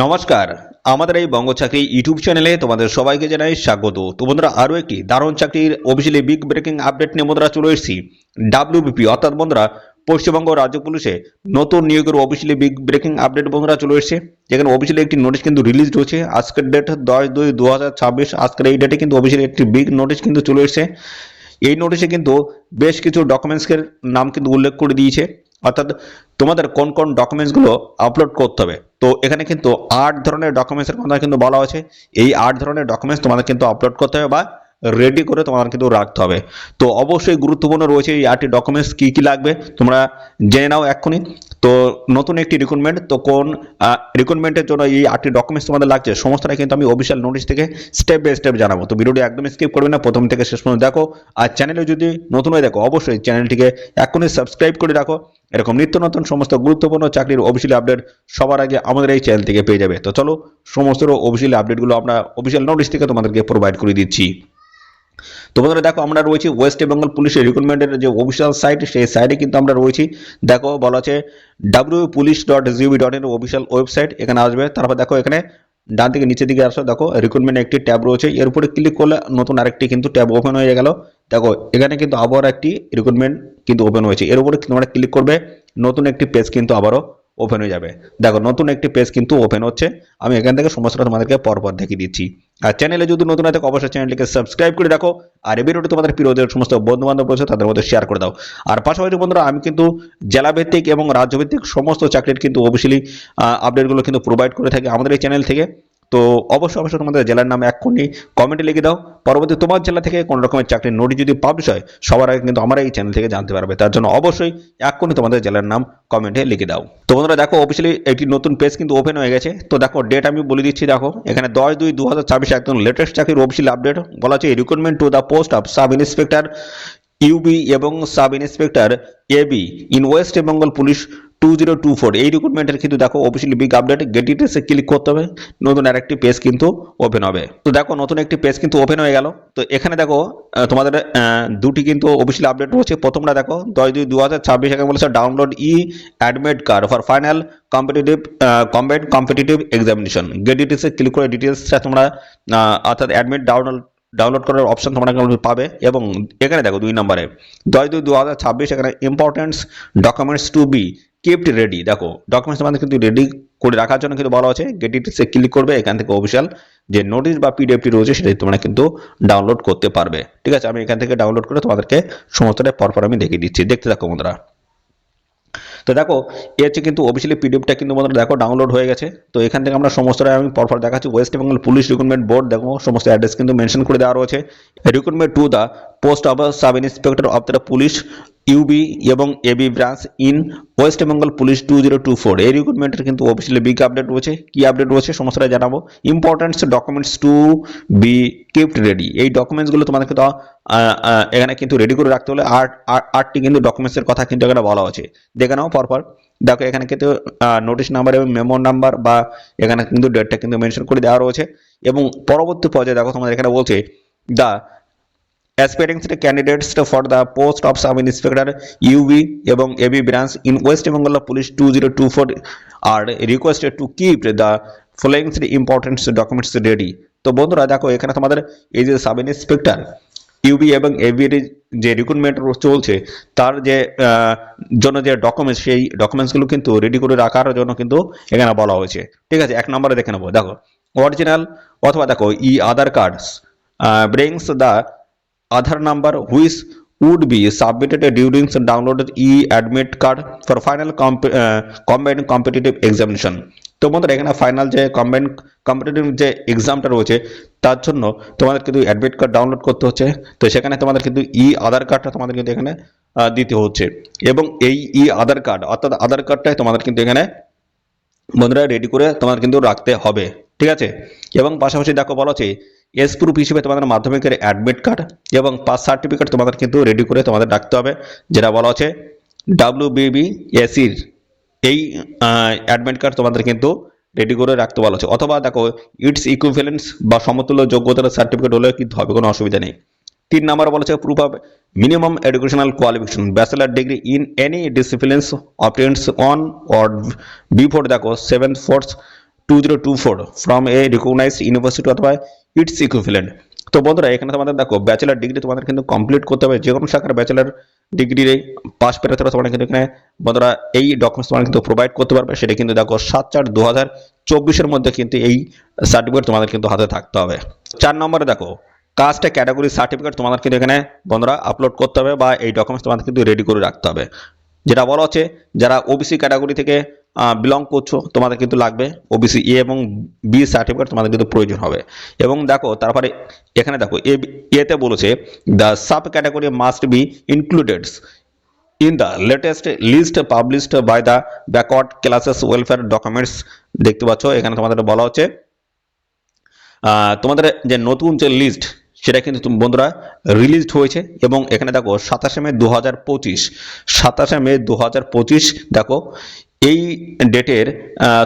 নমস্কার। আমাদের এই বঙ্গ চাকরি ইউটিউব চ্যানেলে তোমাদের সবাইকে জানাই স্বাগত। তো বন্ধুরা, আরও একটি দারুণ চাকরির অফিসিয়ালি বিগ ব্রেকিং আপডেট নিয়ে বন্ধুরা চলে এসেছি। ডাব্লিউবিপি অর্থাৎ বন্ধুরা, পশ্চিমবঙ্গ রাজ্য পুলিশে নতুন নিয়োগের অফিসিয়ালি বিগ ব্রেকিং আপডেট বন্ধুরা চলে এসেছে। যেখানে অফিসিয়ালি একটি নোটিশ কিন্তু রিলিজ হয়েছে। আজকের ডেট দশ দুই দু হাজার ছাব্বিশ, আজকের এই ডেটে কিন্তু অফিসিয়ালি একটি বিগ নোটিশ কিন্তু চলে এসেছে। এই নোটিশে কিন্তু বেশ কিছু ডকুমেন্টসের নাম কিন্তু উল্লেখ করে দিয়েছে। অর্থাৎ তোমাদের কোন কোন ডকুমেন্টসগুলো আপলোড করতে হবে? তো এখানে কিন্তু আট ধরনের ডকুমেন্টসের কথা কিন্তু বলা হয়েছে। এই আট ধরনের ডকুমেন্টস তোমাদের কিন্তু আপলোড করতে হবে বা রেডি করে তোমাদের কিন্তু রাখতে হবে। তো অবশ্যই গুরুত্বপূর্ণ রয়েছে এই আটটি ডকুমেন্টস কী কী লাগবে, তোমরা জেনে নাও এক্ষুনি। তো নতুন একটি রিক্রুটমেন্ট তো কোন রিক্রুটমেন্টের জন্য এই আটটি ডকুমেন্টস তোমাদের লাগছে, সমস্তটা কিন্তু আমি অফিসিয়াল নোটিশ থেকে স্টেপ বাই স্টেপ জানাব। তো ভিডিওটি একদম স্কিপ করবে না, প্রথম থেকে শেষ পর্যন্ত দেখো। আর চ্যানেলে যদি নতুন হয়ে দেখো, অবশ্যই চ্যানেলটিকে এখনই সাবস্ক্রাইব করে রাখো। এরকম নিত্য নতুন সমস্ত গুরুত্বপূর্ণ চাকরির অফিসিয়াল আপডেট সবার আগে আমাদের এই চ্যানেল থেকে পেয়ে যাবে। তো চলো সমস্ত অফিসিয়াল আপডেটগুলো আমরা অফিসিয়াল নোটিশ থেকে তোমাদেরকে প্রোভাইড করে দিচ্ছি। তো বন্ধুরা, দেখো আমরা রয়েছি ওয়েস্ট বেঙ্গল পুলিশের রিক্রুটমেন্টের যে অফিসিয়াল সাইট সেই সাইটে কিন্তু আমরা রয়েছি। দেখো, বলা আছে W police dot G O V dot in official website এখানে আসবে। তারপর দেখো, এখানে ডান থেকে নিচের দিকে আসো, দেখো রিক্রুটমেন্ট একটি ট্যাব রয়েছে। এর উপরে ক্লিক করলে নতুন আরেকটি কিন্তু ট্যাব ওপেন হয়ে গেল। দেখো, এখানে কিন্তু আবার একটি রিক্রুটমেন্ট কিন্তু ওপেন হয়েছে। এর উপরে তোমরা ক্লিক করবে, নতুন একটি পেজ কিন্তু আবারও ওপেন হয়ে যাবে। দেখো, নতুন একটি পেজ কিন্তু ওপেন হচ্ছে। আমি এখান থেকে সমস্তটা তোমাদেরকে পরপর দেখিয়ে দিচ্ছি। আর চ্যানেলে যদি নতুন থাকে, অবশ্যই চ্যানেলটিকে সাবস্ক্রাইব করে রাখো। আর এই ভিডিওটি তোমাদের প্রিয়দের সমস্ত বন্ধু বান্ধব রয়েছে, তাদের মধ্যে শেয়ার করে দাও। আর পাশাপাশি বন্ধুরা, আমি কিন্তু জেলাভিত্তিক এবং রাজ্যভিত্তিক সমস্ত চাকরির কিন্তু অফিসিয়ালি আপডেটগুলো কিন্তু প্রোভাইড করে থাকি আমাদের এই চ্যানেল থেকে। তো অবশ্যই অবশ্যই তোমাদের জেলার নাম এক্ষুনি কমেন্টে লিখে দাও। পরবর্তী তোমার জেলা থেকে কোনো রকমের চাকরির নোটিশ যদি পাবলিশ হয়, সবার আগে কিন্তু আমরা এই চ্যানেল থেকে জানতে পারবে। তার জন্য অবশ্যই এক্ষুনি তোমাদের জেলার নাম কমেন্টে লিখে দাও। তো বন্ধুরা, দেখো অফিসিয়ালি একটি নতুন পেজ কিন্তু ওপেন হয়ে গেছে। তো দেখো ডেট আমি বলে দিচ্ছি, দেখো, এখানে দশ দুই দু হাজার ছাব্বিশে একদম লেটেস্ট চাকরির অফিসিয়াল আপডেট বলা আছে recruitment to the post of sub inspector UB এবং sub inspector AB in West Bengal police two zero two four এই রিক্রুটমেন্টের কিন্তু দেখো অফিসিয়ালি বিগ আপডেট গেট ডিটেলসে ক্লিক করতে হবে। নতুন আরেকটি পেজ কিন্তু ওপেন হবে। তো দেখো, নতুন একটি পেজ কিন্তু ওপেন হয়ে গেল। তো এখানে দেখো তোমাদের দুটি কিন্তু অফিসিয়াল আপডেট রয়েছে। প্রথমটা দেখো, দশ দুই দু হাজার ছাব্বিশ এখানে বলেছে download e admit card for final competitive combined competitive examination get ডিটেলসে ক্লিক করে ডিটেলসটা তোমরা অর্থাৎ অ্যাডমিট ডাউনলোড ডাউনলোড করার অপশন তোমরা পাবে। এবং এখানে দেখো দুই নম্বরে, দশ দুই দু হাজার ছাব্বিশ, এখানে importants documents to be kept ready দেখো ডকুমেন্টস তোমাদের কিন্তু রেডি করে রাখার জন্য কিন্তু বলা আছে গেট ডিটেলসে ক্লিক করবে, এখান থেকে অফিসিয়াল যে নোটিশ বা পিডিএফটি রয়েছে সেটাই তোমরা কিন্তু ডাউনলোড করতে পারবে। ঠিক আছে, আমি এখান থেকে ডাউনলোড করে তোমাদেরকে সমস্তটা পরপর আমি দেখিয়ে দিচ্ছি। দেখতে থাকো বন্ধুরা। তো দেখো এর হচ্ছে কিন্তু অফিসিয়ালি পিডিএফটা কিন্তু বন্ধুরা দেখো ডাউনলোড হয়ে গেছে। তো এখান থেকে আমরা সমস্তটা আমি পরপর দেখাচ্ছি। West Bengal police recruitment board দেখো, সমস্ত অ্যাড্রেস কিন্তু মেনশন করে দেওয়া রয়েছে। Recruitment to the post of sub inspector of the police UB এবং AB branch in West Bengal police two zero two four. এই রিক্রুটমেন্টের কিন্তু অফিসিয়ালি বিগ আপডেট রয়েছে। কি আপডেট রয়েছে সমস্তটা জানাব। Importants documents to be kept ready এই ডকুমেন্টসগুলো তোমাদের কিন্তু এখানে কিন্তু রেডি করে রাখতে হলে আট- আটটি কিন্তু ডকুমেন্টসের কথা কিন্তু এখানে বলা আছে দেখে নাও পরপর। দেখো, এখানে কিন্তু নোটিশ নাম্বার এবং মেমো নাম্বার বা এখানে কিন্তু ডেটটা কিন্তু মেনশন করে দেওয়া রয়েছে। এবং পরবর্তী পর্যায়ে দেখো তোমাদের এখানে বলছে the aspiring candidates for the post of sub inspector UV এবং AB branch in West Bengal Police 2024 are requested to keep the following important documents ready. তো বন্ধুরা, দেখো, এখানে তোমাদের এই যে সাব ইন্সপেক্টর ইউবি এবং এবি এর যে রিক্রুটমেন্ট চলছে, তার যে জন্য যে ডকুমেন্টস সেই ডকুমেন্টসগুলো কিন্তু রেডি করে রাখার জন্য কিন্তু এখানে বলা হয়েছে। ঠিক আছে, এক নম্বরে দেখে নেব। দেখো অরিজিনাল অথবা দেখো e Aadhaar cards brings the Aadhaar number which would be submitted during downloaded e-admit card for final comp- uh, combined competitive examination. তো বন্ধুরা এখানে ফাইনাল যে কম্বাইন্ড কম্পিটিটিভ যে এক্সামটা রয়েছে তার জন্য তোমাদের কিন্তু অ্যাডমিট কার্ড ডাউনলোড করতে হচ্ছে। তো সেখানে তোমাদের কিন্তু ই আধার কার্ডটা তোমাদের কিন্তু এখানে দিতে হচ্ছে। এবং এই ই আধার কার্ড অর্থাৎ আধার কার্ডটাই তোমাদের কিন্তু এখানে বন্ধুরা রেডি করে তোমাদের কিন্তু রাখতে হবে। ঠিক আছে? এবং পাশাপাশি দেখো বলা আছে এস প্রুফ হিসেবে তোমাদের মাধ্যমিকের অ্যাডমিট কার্ড এবং পাস সার্টিফিকেট তোমাদের কিন্তু রেডি করে তোমাদের রাখতে হবে। যেটা বলা আছে ডাব্লিউ বিবি এসির এই অ্যাডমিট কার্ড তোমাদের কিন্তু রেডি করে রাখতে বলা আছে অথবা দেখো ইটস ইকুইভ্যালেন্স বা সমতুল্য যোগ্যতার সার্টিফিকেট হলে কিন্তু হবে, কোনো অসুবিধা নেই। তিন নম্বর বলেছে proof of minimum educational qualification bachelor degree in any disciplines obtains on or before দেখো seven fourth two zero two four from a recognised university অথবা ইটস ইকুইভ্যালেন্ট তো বন্ধুরা, এখানে তোমাদের দেখো ব্যাচেলার ডিগ্রি তোমাদের কিন্তু কমপ্লিট করতে হবে। যে কোনো শাখার ব্যাচেলার ডিগ্রি পাস পেতে হবে তোমরা কিন্তু এখানে বন্ধুরা এই ডকুমেন্টস তোমরা কিন্তু প্রোভাইড করতে পারবে। সেটা কিন্তু দেখো, সাত চার দু হাজার চব্বিশের মধ্যে কিন্তু এই সার্টিফিকেট তোমাদের কিন্তু হাতে থাকতে হবে। চার নম্বরে দেখো কাস্ট ক্যাটাগরি সার্টিফিকেট তোমাদের কিন্তু এখানে বন্ধুরা আপলোড করতে হবে বা এই ডকুমেন্টস তোমাদের কিন্তু রেডি করে রাখতে হবে। যেটা বলা হচ্ছে, যারা ওবিসি ক্যাটাগরি থেকে বিলং করছ, তোমাদের কিন্তু লাগবে ওবিসি এ এবং বি সার্টিফিকেট তোমাদের কিন্তু প্রয়োজন হবে। এবং দেখো, তারপরে এখানে দেখো, এ, এতে বলেছে the sub category must be included in the latest list published by the backward classes welfare documents দেখতে পাচ্ছ, এখানে তোমাদের বলা হচ্ছে তোমাদের যে নতুন যে লিস্ট সেটা কিন্তু বন্ধুরা রিলিজড হয়েছে। এবং এখানে দেখো, সাতাশে মে দু হাজার পঁচিশ, সাতাশে মে দু হাজার পঁচিশ, দেখো এই ডেটের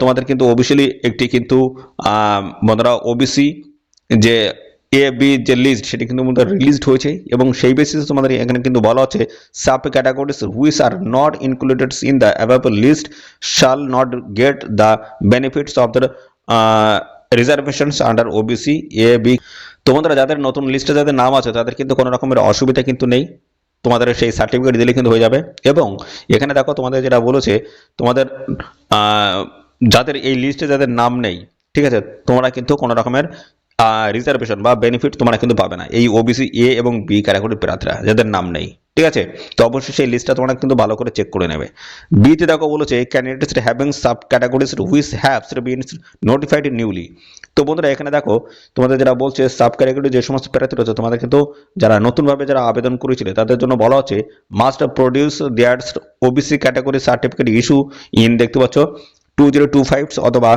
তোমাদের কিন্তু অফিসিয়ালি একটি কিন্তু বন্ধুরা ওবিসি যে এ বি যে লিস্ট সেটি কিন্তু আমাদের রিলিজড হয়েছে এবং সেই বেসিসে তোমাদের এখানে কিন্তু বলা হচ্ছে sub categories which are not included in the available list shall not get the benefits of the reservations under OBC A B তোমাদের যাদের নতুন লিস্টে যাদের নাম আছে, তাদের কিন্তু কোনো রকমের অসুবিধা কিন্তু নেই। তোমাদের সেই সার্টিফিকেট দিলে কিন্তু হয়ে যাবে। এবং এখানে দেখো তোমাদের যেটা বলেছে, তোমাদের যাদের এই লিস্টে যাদের নাম নেই, ঠিক আছে, তোমরা কিন্তু কোনো রকমের রিজার্ভেশন বা বেনিফিট তোমরা কিন্তু পাবে না। এই ওবিসি এ এবং বি ক্যাটাগরির প্রার্থীরা, যাদের নাম নেই। ঠিক আছে? তো অবশ্যই সেই লিস্টটা তোমরা কিন্তু ভালো করে চেক করে নেবে। বিতে দেখো বলেছে candidates having sub categories which haves been notified newly তো বন্ধুরা, এখানে দেখো, তোমাদের যারা বলছে সাব ক্যাটাগরি যে সমস্ত প্রার্থী রয়েছে, তোমাদের কিন্তু যারা নতুনভাবে যারা আবেদন করেছিল, তাদের জন্য বলা হচ্ছে must produce their OBC category certificate issue in দেখতে পাচ্ছ টু জিরো টু ফাইভ অথবা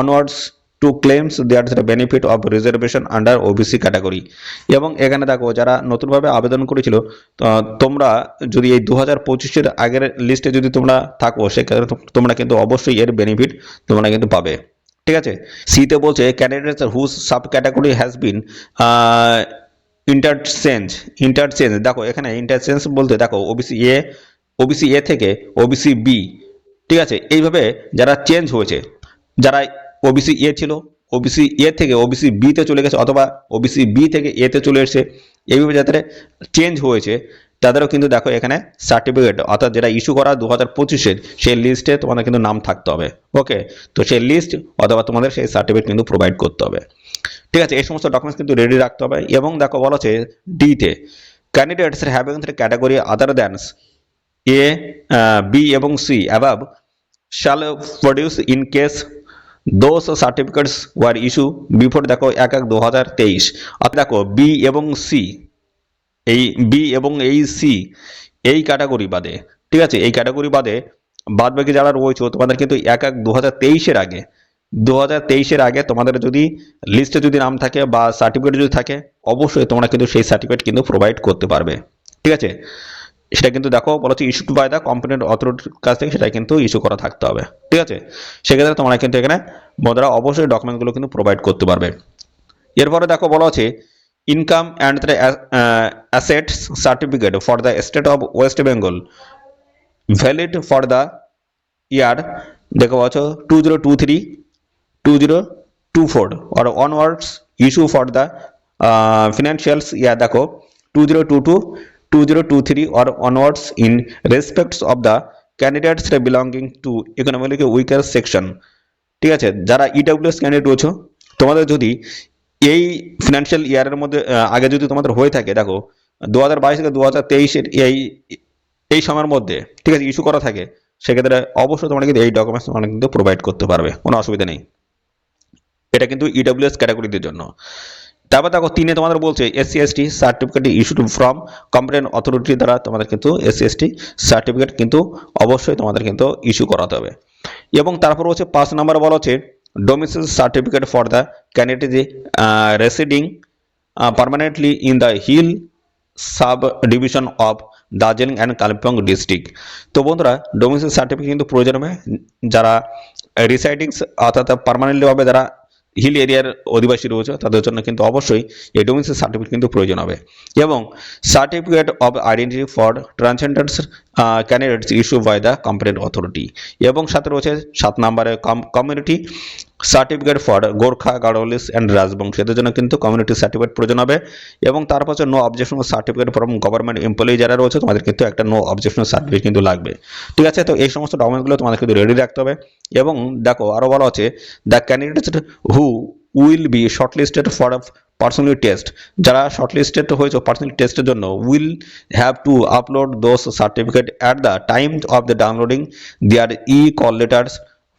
onwards to claims their the benefit of reservation under OBC category এবং এখানে দেখো, যারা নতুনভাবে আবেদন করেছিল তোমরা যদি এই দু হাজার পঁচিশের আগের লিস্টে যদি তোমরা থাকো, সেক্ষেত্রে তোমরা কিন্তু অবশ্যই এর বেনিফিট তোমরা কিন্তু পাবে। ঠিক আছে? সিতে বলছে candidates whose sub category has been interchange interchange দেখো, এখানে ইন্টারচেঞ্জ বলতে, দেখো ওবিসি এ ওবিসি এ থেকে ওবিসি বি ঠিক আছে? এইভাবে যারা চেঞ্জ হয়েছে, যারা ওবিসি এ ছিল ওবিসি এ থেকে ওবিসি বিতে চলে গেছে অথবা ওবিসি বি থেকে এতে চলে এসেছে। এইভাবে যাদের চেঞ্জ হয়েছে। তাদেরও কিন্তু দেখো এখানে সার্টিফিকেট অর্থাৎ যেটা ইস্যু করা দু হাজার পঁচিশের, সেই লিস্টে তোমাদের কিন্তু নাম থাকতে হবে। ওকে তো সেই লিস্ট অথবা তোমাদের সেই সার্টিফিকেট কিন্তু প্রোভাইড করতে হবে। ঠিক আছে, এই সমস্ত ডকুমেন্টস কিন্তু রেডি রাখতে হবে। এবং দেখো বলা হচ্ছে ডিতে candidates having three category other thans A B এবং C above shall produce in case those certificates were issue before দেখো এক এক দু হাজার তেইশ দেখো বি এবং সি এই বি এবং এই সি এই ক্যাটাগরি বাদে, ঠিক আছে? এই ক্যাটাগরি বাদে, বাদ বাকি যারা রয়েছে, তোমাদের কিন্তু এক এক দু হাজার তেইশের আগে দু হাজার তেইশের আগে তোমাদের যদি লিস্টে যদি নাম থাকে বা সার্টিফিকেট যদি থাকে, অবশ্যই তোমরা কিন্তু সেই সার্টিফিকেট কিন্তু প্রোভাইড করতে পারবে, ঠিক আছে? সেটা কিন্তু দেখো বলা হচ্ছে ইস্যু বাই দ্য কম্পিটেন্ট অথরিটির কাছ থেকে সেটা কিন্তু ইস্যু করা থাকতে হবে। ঠিক আছে? সেক্ষেত্রে তোমরা কিন্তু এখানে বন্ধুরা অবশ্যই ডকুমেন্টগুলো কিন্তু প্রোভাইড করতে পারবে। এরপরে দেখো বলা হচ্ছে income and the assets certificate for the state of West Bengal valid for the year দেখো পাচ্ছ two zero two three two zero two four onwards issue for the uh, financials yeah দেখো two zero two two two zero two three or onwards in respects of the candidates belonging to economically weaker section. ঠিক আছে? যারা EWS candidate রয়েছে, তোমাদের যদি এই financial ইয়ারের মধ্যে আগে যদি তোমাদের হয়ে থাকে, দেখো দু হাজার বাইশ থেকে দু হাজার তেইশের এই এই সময়ের মধ্যে, ঠিক আছে ইস্যু করা থাকে, সেক্ষেত্রে অবশ্যই তোমরা কিন্তু এই ডকুমেন্টস তোমরা কিন্তু প্রোভাইড করতে পারবে, কোনো অসুবিধা নেই। এটা কিন্তু ইডব্লিউএস ক্যাটাগরিদের জন্য। তারপর দেখো তিনে তোমাদের বলছে SC ST certificate issued from complain authority দ্বারা তোমাদের কিন্তু এসসি এসটি সার্টিফিকেট কিন্তু অবশ্যই তোমাদের কিন্তু ইস্যু করাতে হবে। এবং তারপর হচ্ছে পাঁচ নাম্বার বলা হচ্ছে domicile certificate for the candidate residing permanently in the hill sub division of Darjeeling and Kalimpong district তো বন্ধুরা ডোমিসাইল সার্টিফিকেট কিন্তু প্রয়োজন হবে। যারা রিসাইডিংস অর্থাৎ পার্মানেন্টলিভাবে যারা হিল এরিয়ার অধিবাসী রয়েছে, তাদের জন্য কিন্তু অবশ্যই এই ডোমিনসের সার্টিফিকেট কিন্তু প্রয়োজন হবে। এবং certificate of identity for transgenders candidates issue by the competent authority এবং সাথে রয়েছে সাত নম্বরে community certificate for Gorkha Garhwalis and Rajbansh এদের জন্য কিন্তু কমিউনিটি সার্টিফিকেট প্রয়োজন হবে এবং তারপর হচ্ছে no objection certificate from government employee যারা রয়েছে, তোমাদের কিন্তু একটা নো অবজেকশন সার্টিফিকেট কিন্তু লাগবে। ঠিক আছে, তো এই সমস্ত ডকুমেন্টগুলো তোমাদের কিন্তু রেডি রাখতে হবে এবং দেখো আরও বলা আছে the candidates who will be shortlisted for personally test যারা শর্টলিস্টেড হয়েছে পার্সোনালি টেস্টের জন্য will have to upload those certificate at the time of the downloading their e call letters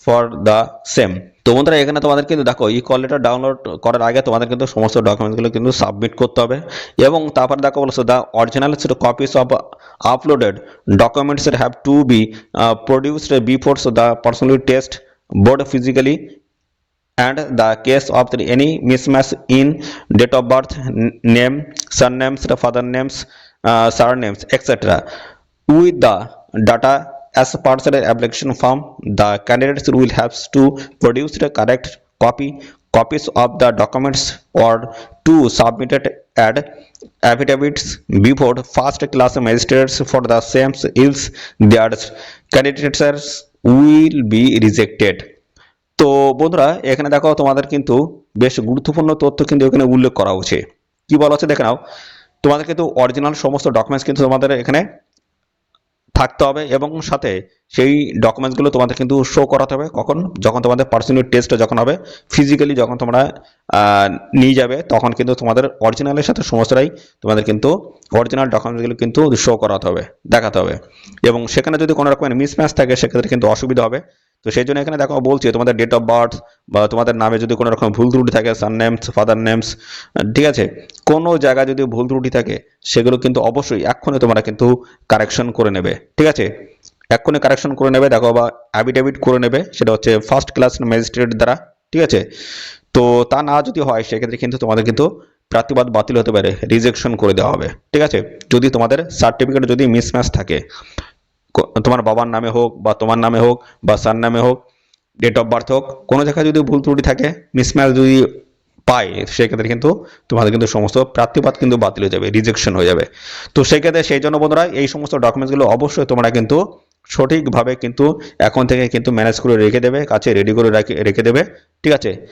for the same তো বন্ধুরা এখানে তোমাদের কিন্তু দেখো ই কল লেটার ডাউনলোড করার আগে তোমাদের কিন্তু সমস্ত ডকুমেন্টসগুলো কিন্তু সাবমিট করতে হবে এবং তারপরে দেখো বলছো the original copies of uploaded documents have to be produced before the personally test board physically and the case of any mismatch in date of birth n- name surnames father names uh, surnames etc with the data as per the application form the candidates will have to produce the correct copy copies of the documents or to submit it at affidavits before first class magistrates for the same else their candidates will be rejected তো বন্ধুরা এখানে দেখো তোমাদের কিন্তু বেশ গুরুত্বপূর্ণ তথ্য কিন্তু এখানে উল্লেখ করা হচ্ছে কি বলা হচ্ছে দেখে নাও তোমাদের কিন্তু অরিজিনাল সমস্ত ডকুমেন্টস কিন্তু তোমাদের এখানে থাকতে হবে এবং সাথে সেই ডকুমেন্টসগুলো তোমাদের কিন্তু শো করাতে হবে। কখন? যখন তোমাদের পার্সোনাল টেস্টটা যখন হবে ফিজিক্যালি যখন তোমরা নিয়ে যাবে, তখন কিন্তু তোমাদের অরিজিনালের সাথে সমস্তটাই তোমাদের কিন্তু অরিজিনাল ডকুমেন্টসগুলো কিন্তু শো করাতে হবে, দেখাতে হবে। এবং সেখানে যদি কোনো রকমের মিসম্যাচ থাকে, সেক্ষেত্রে কিন্তু অসুবিধা হবে। তো সেই জন্য এখানে দেখো বলছি, তোমাদের ডেট অফ বার্থ বা তোমাদের নামে যদি কোনো রকম ভুল ত্রুটি থাকে সান নেমস ফাদার নেমস ঠিক আছে? কোনো জায়গায় যদি ভুল ত্রুটি থাকে, সেগুলো কিন্তু অবশ্যই এক্ষুনি তোমরা কিন্তু কারেকশন করে নেবে, ঠিক আছে? এক্ষুনি কারেকশন করে নেবে, দেখো বা অ্যাবিডেভিট করে নেবে, সেটা হচ্ছে ফার্স্ট ক্লাস ম্যাজিস্ট্রেট দ্বারা, ঠিক আছে? তো তা না যদি হয়, সেক্ষেত্রে কিন্তু তোমাদের কিন্তু প্রার্থীবাদ বাতিল হতে পারে রিজেকশন করে দেওয়া হবে, ঠিক আছে? যদি তোমাদের সার্টিফিকেট যদি মিসম্যাচ থাকে তোমার বাবার নামে হোক বা তোমার নামে হোক বা সার নামে হোক ডেট অফ বার্থ হোক, কোনো জায়গায় যদি ভুল ত্রুটি থাকে মিসম্যাচ যদি পায়, সেক্ষেত্রে কিন্তু তোমাদের কিন্তু সমস্ত প্রার্থীপাত কিন্তু বাতিল হয়ে যাবে রিজেকশন হয়ে যাবে। তো সেক্ষেত্রে সেই জন্য বন্ধুরা, এই সমস্ত ডকুমেন্টসগুলো অবশ্যই তোমরা কিন্তু সঠিকভাবে কিন্তু এখন থেকে কিন্তু ম্যানেজ করে রেখে দেবে, কাছে রেডি করে রাখে- রেখে দেবে, ঠিক আছে?